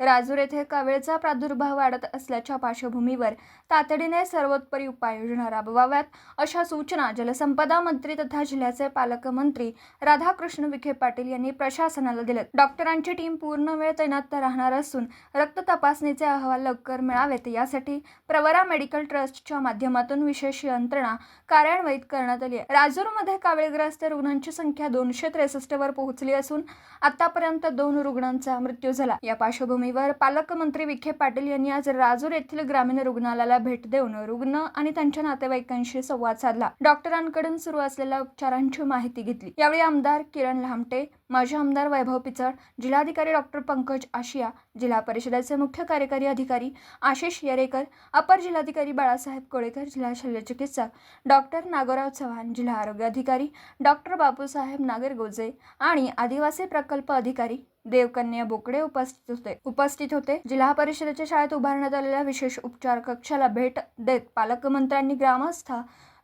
राजूर येथे कावीळचा प्रादुर्भाव वाढत असल्याच्या पार्श्वभूमीवर तातडीने सर्वोत्परी उपाययोजना राबवाव्यात अशा सूचना जलसंपदा मंत्री तथा जिल्ह्याचे पालकमंत्री राधाकृष्ण विखे पाटील यांनी प्रशासनाला दिलेत डॉक्टरांची टीम पूर्ण वेळ तैनात राहणार असून रक्त तपासणीचे अहवाल लवकर मिळावेत यासाठी प्रवरा मेडिकल ट्रस्टच्या माध्यमातून विशेष यंत्रणा कार्यान्वित करण्यात आली आहे. राजूरमध्ये कावीळग्रस्त रुग्णांची संख्या दोनशे त्रेसष्टवर पोहोचली असून आतापर्यंत दोन रुग्णांचा मृत्यू झाला. या पार्श्वभूमी पार्श्वभूमीवर पालकमंत्री विखे पाटील यांनी आज राजूर येथील ग्रामीण रुग्णालयाला भेट देऊन रुग्ण आणि त्यांच्या नातेवाईकांशी संवाद साधला. डॉक्टरांकडून सुरू असलेल्या उपचारांची माहिती घेतली. यावेळी आमदार किरण लहामटे माजी आमदार वैभव पिचड जिल्हाधिकारी डॉक्टर पंकज आशिया जिल्हा परिषदेचे मुख्य कार्यकारी अधिकारी आशिष येरेकर अपर जिल्हाधिकारी बाळासाहेब कोळेकर जिल्हा शल्यचिकित्सक डॉक्टर नागोराव चव्हाण जिल्हा आरोग्य अधिकारी डॉक्टर बापूसाहेब नागरगोजे आणि आदिवासी प्रकल्प अधिकारी देवकन्या बोकडे उपस्थित होते. उपस्थित होते. जिल्हा परिषदेच्या शाळेत उभारण्यात आलेल्या विशेष उपचार कक्षाला भेट देत पालकमंत्र्यांनी ग्रामस्थ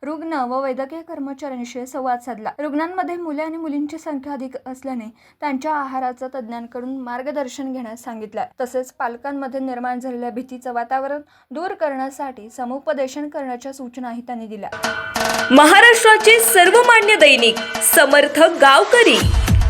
रुग्ण व वैद्यकीय कर्मचाऱ्यांशी संवाद साधला. रुग्णांमध्ये मुले आणि मुलींची संख्या अधिक असल्याने त्यांच्या आहाराचं तज्ज्ञांकडून मार्गदर्शन घेण्यास सांगितलं. तसेच पालकांमध्ये निर्माण झालेल्या भीतीचं वातावरण दूर करण्यासाठी समुपदेशन करण्याच्या सूचनाही त्यांनी दिल्या. महाराष्ट्राचे सर्वमान्य दैनिक समर्थ गावकरी